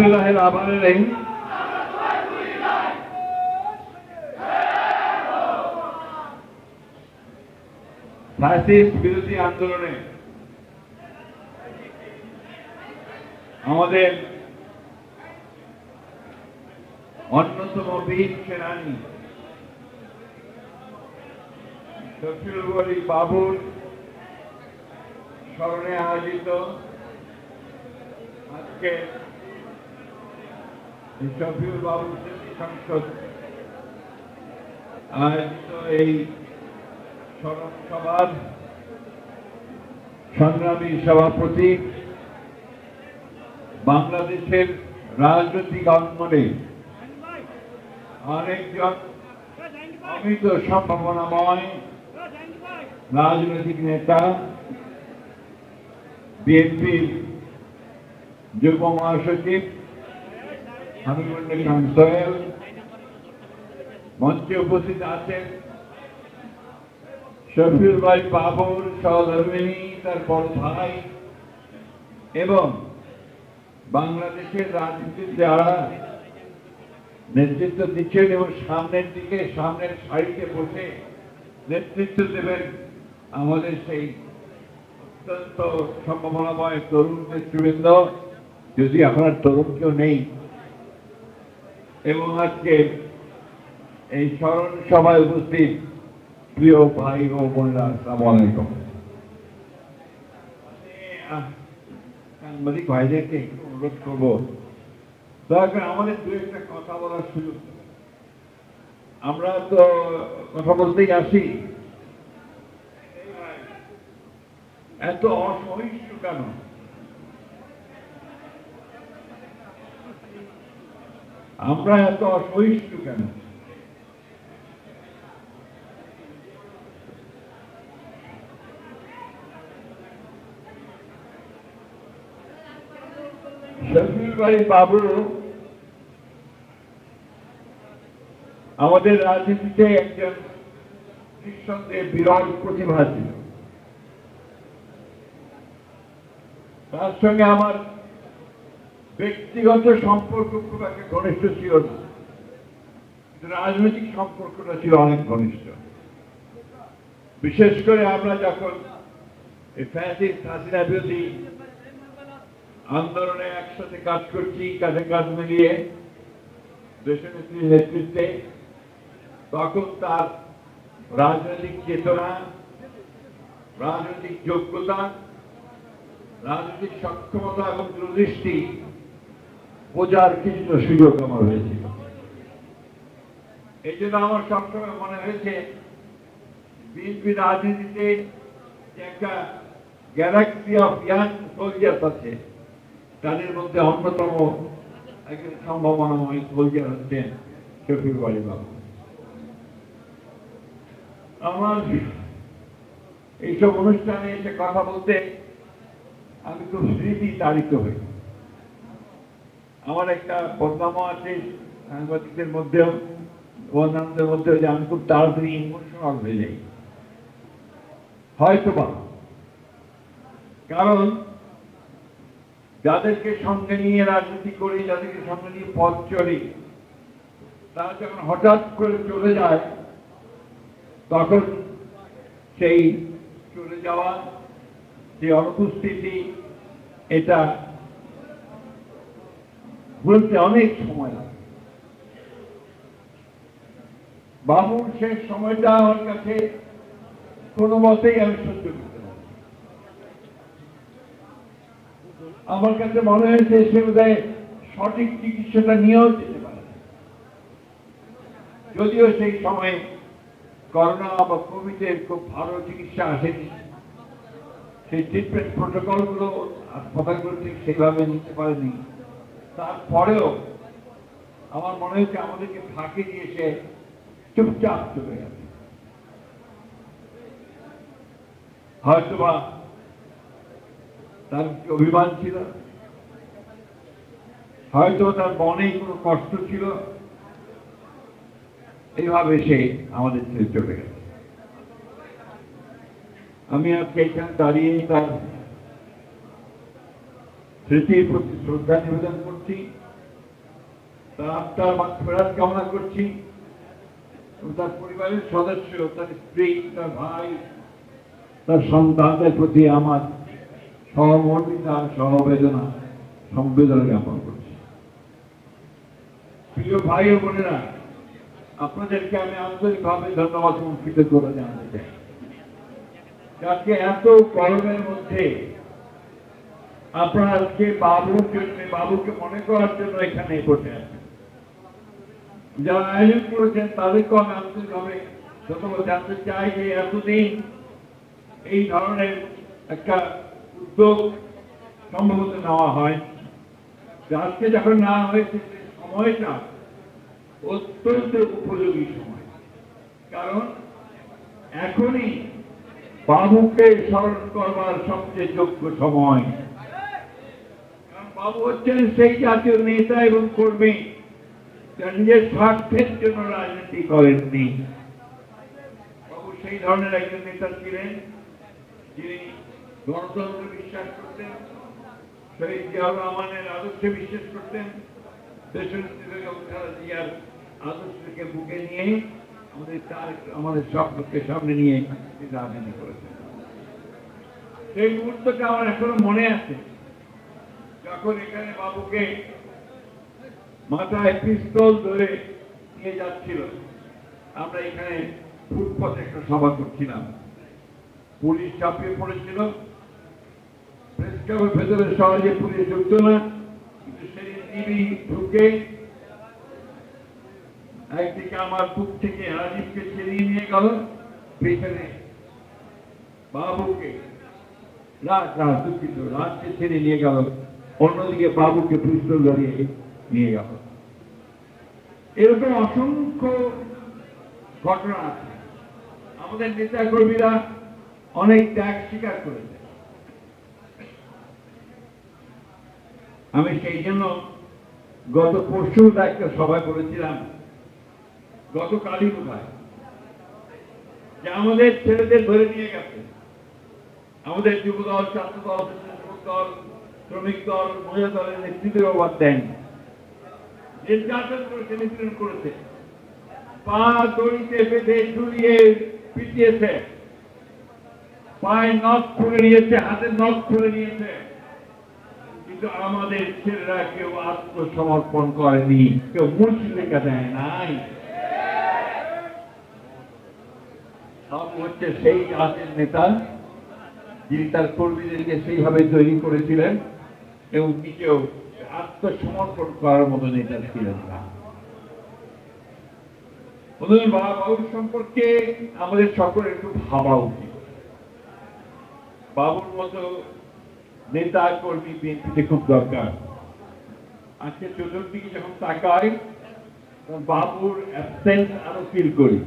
বিসমিল্লাহির রহমানির রহিম। বিরোধী আন্দোলনে আমাদের অন্যতম বীর সেনানী শফিউল বাবুর স্মরণে আয়োজিত আজকে সংগ্রামী সভাপতি বাংলাদেশের রাজনৈতিক অঙ্গনে আরেকজন অমিত সম্ভাবনাময় রাজনৈতিক নেতা বিএনপির যুগ্ম মহাসচিব মঞ্চে উপস্থিত আছেন শফিউল ভাই বাবুর, সহধর্মিনী, তার বড় ভাই এবং বাংলাদেশের রাজনীতির যারা নেতৃত্ব দিচ্ছেন এবং সামনের দিকে, সামনের সারিতে বসে নেতৃত্ব দেবেন আমাদের সেই অত্যন্ত সম্ভাবনাময় তরুণ নেতৃবৃন্দ। যদি আপনার তরুণ কেউ নেই এবং আজকে এই স্মরণ সভায় উপস্থিত প্রিয় ভাই ও বোনরা, আসসালামু আলাইকুম। সাংবাদিক ভাইদেরকে অনুরোধ করব, দয়া আমাদের দু একটা কথা বলার সুযোগ আমরা তো কথা বলতেই আসি। এত অসহিষ্ণু কেন? আমরা এত অসহিষ্ণু কেন? ভাই বাবু আমাদের রাজনীতিতে একজন নিঃসন্দেহে বিরল প্রতিভা ছিল। তার সঙ্গে আমার ব্যক্তিগত সম্পর্ক খুব একটা ঘনিষ্ঠ ছিল না। রাজনৈতিক সম্পর্কটা ছিল অনেক ঘনিষ্ঠ। বিশেষ করে আমরা যখন আন্দোলনে একসাথে কাজ করছি, কাঁধে কাঁধ মিলিয়ে দেশনেত্রীর নেতৃত্বে, তখন তার রাজনৈতিক চেতনা, রাজনৈতিক যোগ্যতা, রাজনৈতিক সক্ষমতা এবং দূরদৃষ্টি বোঝার কিছুটা সুযোগ আমার হয়েছিল এই জন্য আমার সবসময় মনে হয়েছে বিএনপি রাজনীতিতে একটা গ্যালাক্সি অফ ইয়াং সোলজার্স আছে, তাদের মধ্যে অন্যতম একজন সম্ভাবনাময় সোলজার হচ্ছেন শফিউল বাড়ি বাবু। আমার এইসব অনুষ্ঠানে এসে কথা বলতে আমি খুব স্মৃতি তাড়িত হই। আমার একটা বদনামও আছে সাংবাদিকদের মধ্যেও বদনামদের মধ্যেও, যে আমি খুব তাড়াতাড়ি ইমোশনাল হয়ে যাই। হয়তো বা কারণ যাদেরকে সঙ্গে নিয়ে রাজনীতি করি, যাদেরকে সঙ্গে নিয়ে পথ চলি, তারা যখন হঠাৎ করে চলে যায়, তখন সেই চলে যাওয়া যে অনুপস্থিতি, এটা বলতে অনেক সময় লাগে। বাবুর শেষ সময়টা আমার কাছে কোনো মতেই আমি সহ্য করতে আমার কাছে মনে হয়েছে সে বোধহয় সঠিক চিকিৎসাটা নিয়েও যেতে পারে। যদিও সেই সময়ে করোনা বা কোভিডের খুব ভালো চিকিৎসা আসেনি। সেই ট্রিটমেন্ট প্রোটোকলগুলো হাসপাতালগুলো ঠিক সেভাবে নিতে পারেনি। তারপরেও আমার মনে হচ্ছে আমাদেরকে ফাঁকি দিয়ে সে চুপচাপ চলে গেছে। হয়তোবা তার অভিমান ছিল? হয়তো তার মনে কোনো কষ্ট ছিল? এইভাবে সে আমাদের ছেড়ে চলে গেছে। আমি আজকে এখানে দাঁড়িয়ে তার স্মৃতির প্রতি শ্রদ্ধা নিবেদন করছি। তার আত্মার ফেরাত কামনা করছি। এবং তার পরিবারের সদস্য, তার স্ত্রী, তার ভাই, তার সন্তানদের প্রতি আমার সহমর্মিতা সহবেদনা সংবেদনা জ্ঞাপন করছি। প্রিয় ভাই ও বোনেরা, আপনাদেরকে আমি আন্তরিকভাবে ধন্যবাদ এবং কৃতজ্ঞতা জানাতে চাই। আজকে এত গরমের মধ্যে আপনারা আজকে বাবুর জন্য বাবুকে মনে করার জন্য এখানে বসে আছেন। যারা আয়োজন করেছেন তাদেরকে আমি আন্তরিকভাবে ধন্যবাদ জানতে চাই যে এতদিন এই ধরনের একটা উদ্যোগ সম্ভবত নেওয়া হয়। আজকে যখন না হয়েছে সময়টা অত্যন্ত উপযোগী সময়। কারণ এখনই বাবুকে স্মরণ করবার সবচেয়ে যোগ্য সময় বাবু হচ্ছেন সেই জাতীয় নেতা এবং কর্মী যারা নিজের স্বার্থের জন্য রাজনীতি করেননি। বাবু, সেই ধরনের একজন নেতা ছিলেন যিনি গণতন্ত্রে বিশ্বাস করতেন, শহীদ জিয়াউর রহমানের আদর্শে বিশ্বাস করতেন, দেশনেত্রী বেগম জিয়ার আদর্শকে বুকে নিয়ে আমাদের তার, আমাদের স্বপ্নকে সামনে নিয়ে রাজনীতি করেছেন। সেই মুহূর্তটা আমার এখনও মনে আছে। যখন এখানে বাবুকে মাথায় পিস্তল ধরে নিয়ে যাচ্ছিল। আমরা এখানে ফুটপথে একটা সভা করছিলাম। পুলিশ চাপিয়ে পড়েছিল। প্রেস ভেতরে সহজে পুলিশ ঢুকতো না। কিন্তু সেই টিভি ঢুকে একদিকে আমার বুক থেকে রাজীবকে ছেড়িয়ে নিয়ে গেল। পেছনে বাবুকে রাজ রাজ, দুঃখিত, রাজকে ছেড়ে নিয়ে গেল। অন্যদিকে বাবুকে পিস্তল ধরিয়ে নিয়ে গেল এরকম অসংখ্য ঘটনা আছে। আমাদের নেতা কর্মীরা অনেক ত্যাগ স্বীকার করেছে। আমি সেই জন্য গত পরশু একটা সভা করেছিলাম, গতকালই কোথায় যে আমাদের ছেলেদের ধরে নিয়ে গেছে। আমাদের যুব দল ছাত্র দল স্বেচ্ছাসেবক দল শ্রমিক দল মহিলা দলের নেতৃত্বের অবাদ দেন। নিপীড়ন করেছে। পা দড়িতে বেঁধে ঝুলিয়ে পিটিয়েছে। পায়ে নখ খুলে নিয়েছে, হাতে নখ খুলে নিয়েছে। কিন্তু আমাদের ছেলেরা কেউ আত্মসমর্পণ করেনি, কেউ মুসলিকা দেয় নাই। সব হচ্ছে সেই জাতির নেতা, যিনি তার কর্মীদেরকে সেইভাবে তৈরি করেছিলেন। এবং নিজেও আত্মসমর্পণ করার মতো নেতা ছিলেন না। ওদের বাবা বাবুর সম্পর্কে আমাদের সকলের একটু ভাবা উচিত। বাবুর মতো নেতা, কর্মী বিএনপিতে খুব দরকার। আজকে চতুর্দিকে যখন তাকাই বাবুর অ্যাবসেন্স আরও ফিল করি।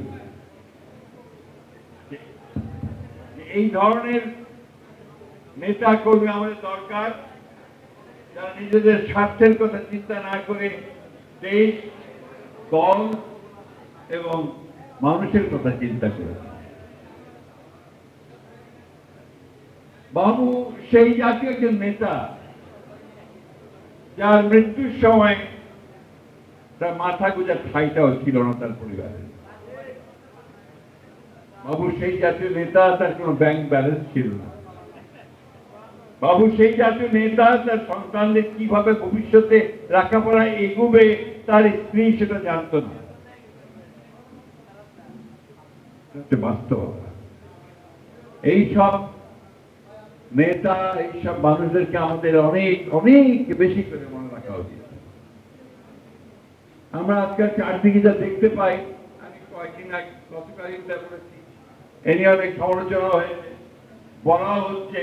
এই ধরনের নেতা, কর্মী আমাদের দরকার। যারা নিজেদের স্বার্থের কথা চিন্তা না করে দেশ, দল এবং মানুষের কথা চিন্তা করে। বাবু, সেই জাতীয় একজন নেতা, যার মৃত্যুর সময় তার মাথা গুজার ঠাইটাও ছিল না তার পরিবারের বাবু, সেই জাতীয় নেতা, তার কোনো ব্যাংক ব্যালেন্স ছিল না। বাবু, সেই জাতীয় নেতা তার সন্তানদের কীভাবে ভবিষ্যতে লেখাপড়া এগোবে, তার স্ত্রী সেটা জানতো না। বাস্তবতা এইসব নেতা, এইসব মানুষদেরকে আমাদের অনেক অনেক বেশি করে মনে রাখা উচিত। আমরা আজকাল চারদিকে যা দেখতে পাই, আমি কয়েকদিন আগে গতকালই করেছি। এ নিয়ে অনেক সমালোচনা হয়েছে বলা হচ্ছে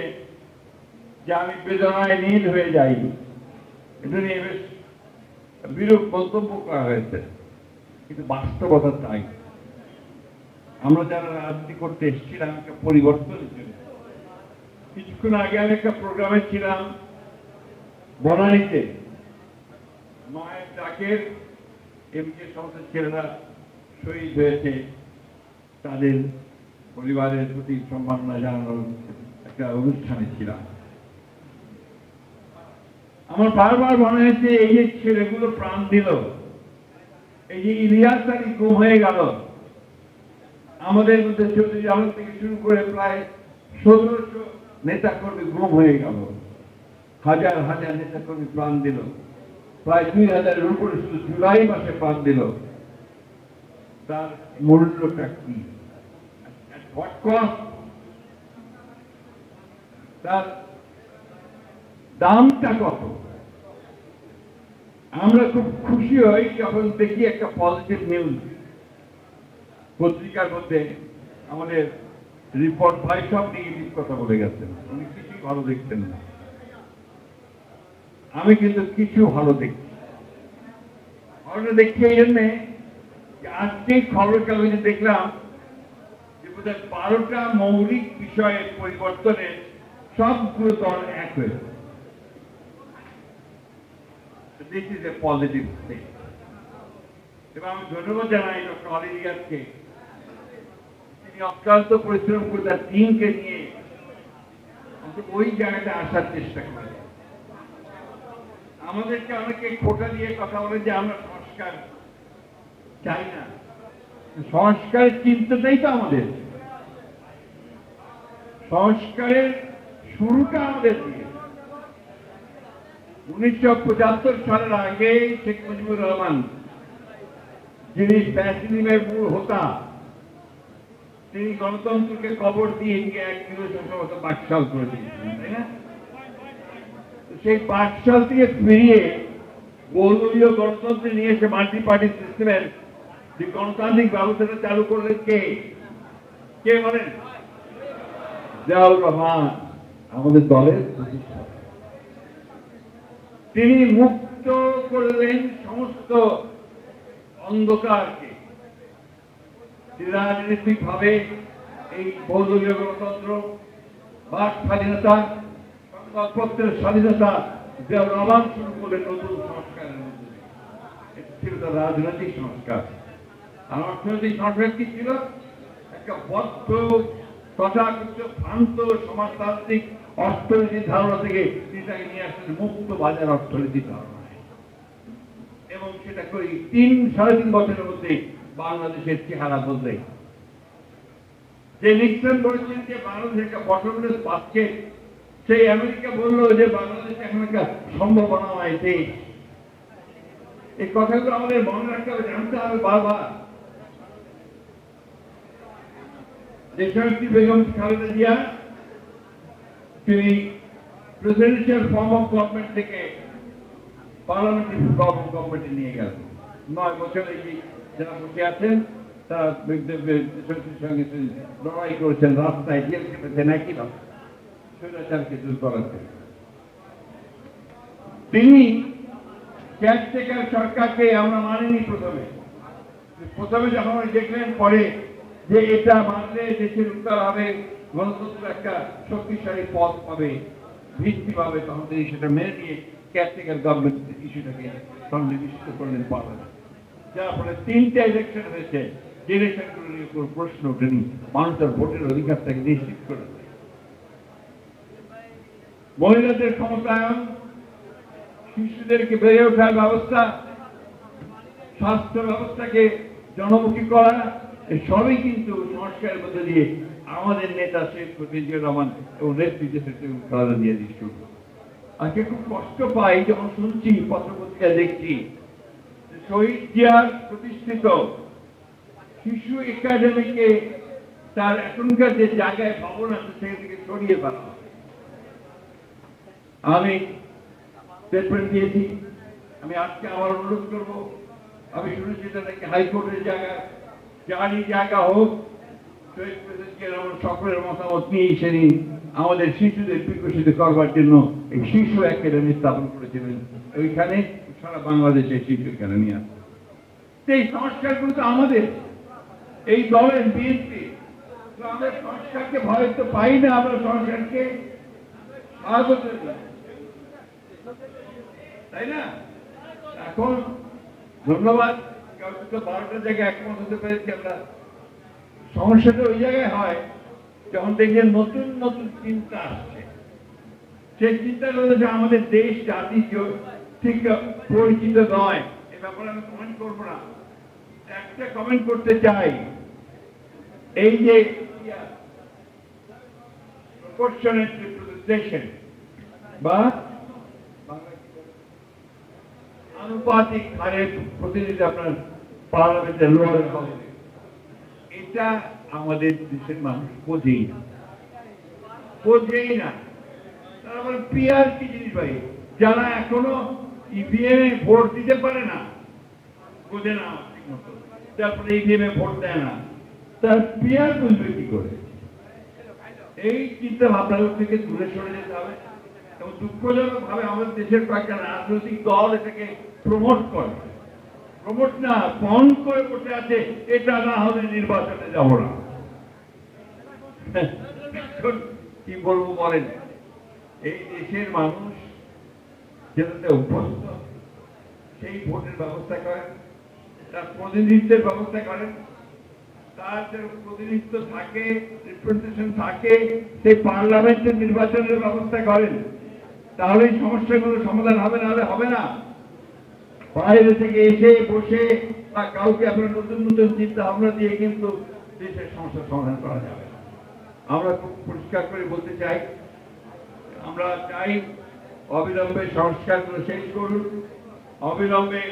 যে আমি বেদনায় নীল হয়ে যাই এটা নিয়ে বেশ বিরূপ মন্তব্য করা হয়েছে। কিন্তু বাস্তবতা তাই। আমরা যারা রাজনীতি করতে এসেছিলাম, একটা পরিবর্তনের জন্য। কিছুক্ষণ আগে আমি একটা প্রোগ্রামে ছিলাম, বনানীতে। মায়ের ডাকের এমকে সমস্ত ছেলেরা শহীদ হয়েছে। তাদের পরিবারের প্রতি সম্মাননা জানানোর একটা অনুষ্ঠানে ছিলাম। আমার বারবার মনে হয়েছে, এই যে ছেলেগুলো প্রাণ দিল, এই যে ইলিয়াস আলী গুম হয়ে গেল। আমাদের মধ্যে চৌধুরী আলম থেকে শুরু করে প্রায় সতেরোশো নেতা কর্মী গুম হয়ে গেল। হাজার হাজার নেতা কর্মী প্রাণ দিল। প্রায় দুই হাজারের উপরে শুধু জুলাই মাসে প্রাণ দিল। তার মূল্যটা কি? তার দামটা কত? আমরা খুব খুশি হই যখন দেখি একটা পজিটিভ নিউজ পত্রিকার মধ্যে আমাদের রিপোর্ট ভাই সব নেগেটিভ কথা বলে গেছেন। উনি কিছুই ভালো দেখতেন না। আমি কিন্তু কিছু ভালো দেখছি ভালোটা দেখছি এই জন্যে আজকে খবর কাগজে দেখলাম যে বোধহয় বারোটা মৌলিক বিষয়ের পরিবর্তনে সবগুলো দল এক হয়েছে this is a positive thing এবং আমি ধন্যবাদ জানাই ডক্টর অলিভিয়াসকে তিনি অক্লান্ত পরিশ্রম করে তার টিমকে নিয়ে ওই জায়গাটা আসার চেষ্টা করে আমাদেরকে অনেকে খোটা দিয়ে কথা বলে যে আমরা সংস্কার চাই না। সংস্কারের চিন্তাটাই তো আমাদের। সংস্কারের শুরুটা আমাদের দিয়ে। উনিশশো পঁচাত্তর সালের আগে শেখ মুজিবুর রহমান, যিনি ফ্যাসিলিমের মূল হোতা, তিনি গণতন্ত্রকে কবর দিয়ে গিয়ে এক কিলো সম্ভবত বাকশাল করে দিয়েছিলেন তাই না? সেই বাকশাল থেকে ফিরিয়ে বহুদলীয় গণতন্ত্রে নিয়ে এসে মাল্টি পার্টি সিস্টেমের যে গণতান্ত্রিক ব্যবস্থাটা চালু করলেন কে? কে বলেন? জিয়াউর রহমান, আমাদের দলের প্রতিষ্ঠাতা। তিনি মুক্ত করলেন সমস্ত অন্ধকারকে। রাজনৈতিক ভাবে এই বহুদলীয় গণতন্ত্র, বাক স্বাধীনতা, সংবাদপত্রের স্বাধীনতা জিয়াউর রহমান শুরু করলেন নতুন সংস্কারের মধ্যে। ছিল তার রাজনৈতিক সংস্কার। আর অর্থনৈতিক সংস্কার কি ছিল? একটা বদ্ধ, তথাকথিত, ভ্রান্ত, সমাজতান্ত্রিক অর্থনীতির ধারণা থেকে তিনি নিয়ে আসলেন মুক্ত বাজার অর্থনীতির ধারণায় এবং সেটা করি তিন, সাড়ে তিন বছরের মধ্যে বাংলাদেশের চেহারা বদলে। যে নিক্সন বলেছেন যে বাংলাদেশ একটা বটমলেস পাচ্ছে, সেই আমেরিকা বলল যে বাংলাদেশ এখন একটা সম্ভাবনাময় দেশ এই কথাগুলো আমাদের মনে রাখতে হবে, জানতে হবে বারবার। দেশনেত্রী বেগম খালেদা জিয়া তিনি প্রেসিডেন্সিয়াল ফর্ম অফ গভর্নমেন্ট থেকে পার্লামেন্টারি ফর্ম অফ গভর্নমেন্টে নিয়ে গেলেন নয় বছরে কি যারা বসে আছেন, তারা সঙ্গে লড়াই করেছেন, রাস্তায় জেল খেটেছেন, একই ভাবে স্বৈরাচারকে দূর করাতে তিনি কেয়ারটেকার সরকারকে আমরা মানিনি প্রথমে। প্রথমে যখন দেখলেন, পরে যে এটা মানলে দেশের উত্তর হবে গণতন্ত্র একটা শক্তিশালী পথ পাবে ভিত্তি পাবে তখন তিনি সেটা মেনে নিয়ে কেয়ারটেকার গভর্নমেন্ট ইস্যুটাকে সন্নিবিষ্ট করলেন পারলেন যার ফলে তিনটা ইলেকশন হয়েছে, যে ইলেকশনগুলো নিয়ে কোনো প্রশ্ন ওঠেনি মানুষ তার ভোটের অধিকারটাকে নিশ্চিত করে মহিলাদের ক্ষমতায়ন, শিশুদেরকে বেড়ে ওঠার ব্যবস্থা, স্বাস্থ্য ব্যবস্থাকে জনমুখী করা সবই কিন্তু সংস্কারের মধ্যে দিয়ে আমাদের নেতা শেখ মুজিবুর রহমান নেতৃত্বে সেটা খালেদা দিয়ে শুরু আজকে খুব কষ্ট পাই যখন শুনছি, পত্রপত্রিকা দেখছি শহীদ প্রতিষ্ঠিত শিশু একাডেমিকে তার এখনকার যে জায়গায় ভবন আছে, সেখান থেকে সরিয়ে ফেলা আমি স্টেটমেন্ট দিয়েছি। আমি আজকে আবার অনুরোধ করব। আমি শুনেছি এটা নাকি হাইকোর্টের জায়গা। যারই জায়গা হোক শহীদ সেদিন আমাদের শিশুদের বিকশিত করবার জন্য এই শিশু একাডেমি স্থাপন করেছিলেন। ওইখানে সারা বাংলাদেশে শিশু একাডেমি আছে। এই সংস্কারগুলো তো আমাদের। এই দলের বিএনপি। আমরা সংস্কারকে ভয় তো পাই না, আমরা সংস্কারকে স্বাগত তাই না? এখন ধন্যবাদ। বারোটা জায়গায় একমত হতে পেরেছি আমরা। সমস্যাটা ওই জায়গায় হয়, যখন দেখবেন নতুন নতুন চিন্তা আসছে। সেই চিন্তাটা হচ্ছে আমাদের দেশ, জাতি ঠিক পরিচিত নয়, এ ব্যাপারে আমি কমেন্ট করব না। একটা কমেন্ট করতে চাই, এই যে বা আনুপাতিক হারে প্রতিনিধি আপনার পার্লামেন্টে লোয়ার হবে। এটা আমাদের দেশের মানুষ বোঝেই না। বোঝেই না। তারা বলে পিয়ার কি জিনিস ভাই? যারা এখনও ইভিএম এ ভোট দিতে পারে না, বোঝে না তারপরে ইভিএম এ ভোট দেয় না। তার পিয়ার বুঝবে কি করে? এই চিন্তা ভাবনা থেকে দূরে সরে যেতে হবে এবং দুঃখজনক ভাবে আমাদের দেশের কয়েকটা রাজনৈতিক দল এটাকে প্রমোট করে। প্রমোট না পণ করে বসে আছে, এটা না হলে নির্বাচনে যাব না। কি বলব বলেন? এই দেশের মানুষ যেটাতে অভ্যস্ত, সেই ভোটের ব্যবস্থা করেন, তার প্রতিনিধিত্বের ব্যবস্থা করেন। তার যে প্রতিনিধিত্ব থাকে রিপ্রেজেন্টেশন থাকে, সেই পার্লামেন্টের নির্বাচনের ব্যবস্থা করেন। তাহলে এই সমস্যাগুলো সমাধান হবে না হলে হবে না। বাইরে থেকে এসে বসে বা কাউকে আপনার নতুন নতুন চিন্তা ভাবনা দিয়ে কিন্তু দেশের সমস্যার সমাধান করা যাবে আমরা খুব পরিষ্কার করে বলতে চাই, আমরা চাই অবিলম্বে সংস্কারগুলো শেষ করুন। অবিলম্বে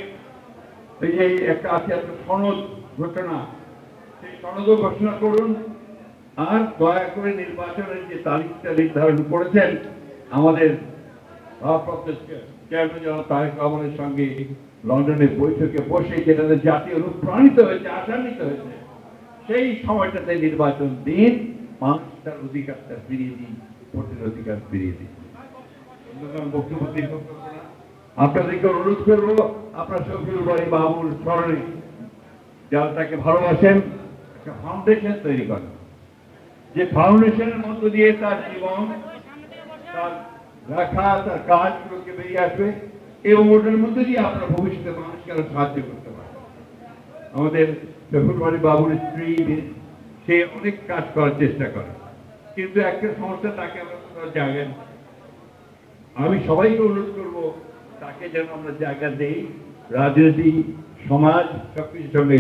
এই যে একটা আছে, একটা সনদ ঘোষণা, সেই সনদও ঘোষণা করুন। আর দয়া করে নির্বাচনের যে তারিখটা নির্ধারণ করেছেন, আমাদের ভারপ্রাপ্ত চেয়ারম্যান জনাব তারেক রহমানের সঙ্গে লন্ডনে বৈঠকে বসে যেটাতে জাতি অনুপ্রাণিত হয়েছে আশান্বিত হয়েছে, সেই সময়টাতে নির্বাচন দিন মানুষ তার অধিকারটা ফিরিয়ে দিন, ভোটের অধিকার ফিরিয়ে দিন। আপনাদেরকে অনুরোধ করব, আপনার শফিউল বাড়ি বাবুর স্মরণে, যারা তাকে ভালোবাসেন, একটা ফাউন্ডেশন তৈরি করেন। যে ফাউন্ডেশনের মধ্য দিয়ে তার জীবন, তার লেখা তার কাজগুলোকে বেরিয়ে আসবে। এবং ওটার মধ্যে দিয়ে আপনার ভবিষ্যতে মানুষকে আরও সাহায্য করতে পারবে আমাদের শফিউল বাবুর স্ত্রী সে অনেক কাজ করার চেষ্টা করে। কিন্তু একটা সমস্যা তাকে আমরা কোথাও জায়গা আমি সবাইকে অনুরোধ করব, তাকে যেন আমরা জায়গা দেই। রাজনীতি, সমাজ সবকিছুর সঙ্গে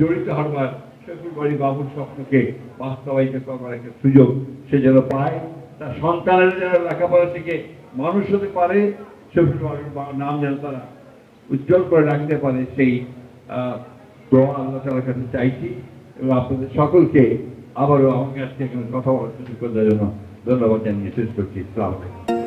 জড়িত হওয়ার শকুর বাড়ি বাবুর স্বপ্নকে বাস্তবায়িত করবার একটা সুযোগ সে যেন পায়। তার সন্তানের যেন লেখাপড়া থেকে মানুষ হতে পারে নাম যেন তারা উজ্জ্বল করে রাখতে পারে সেই দোয়া আল্লাহ তালার কাছে চাইছি এবং আপনাদের সকলকে আবারও আমাকে আজকে এখানে কথা বলার সুযোগ দেওয়ার জন্য ধন্যবাদ জানিয়ে শেষ করছি। সালাম আলাইকুম।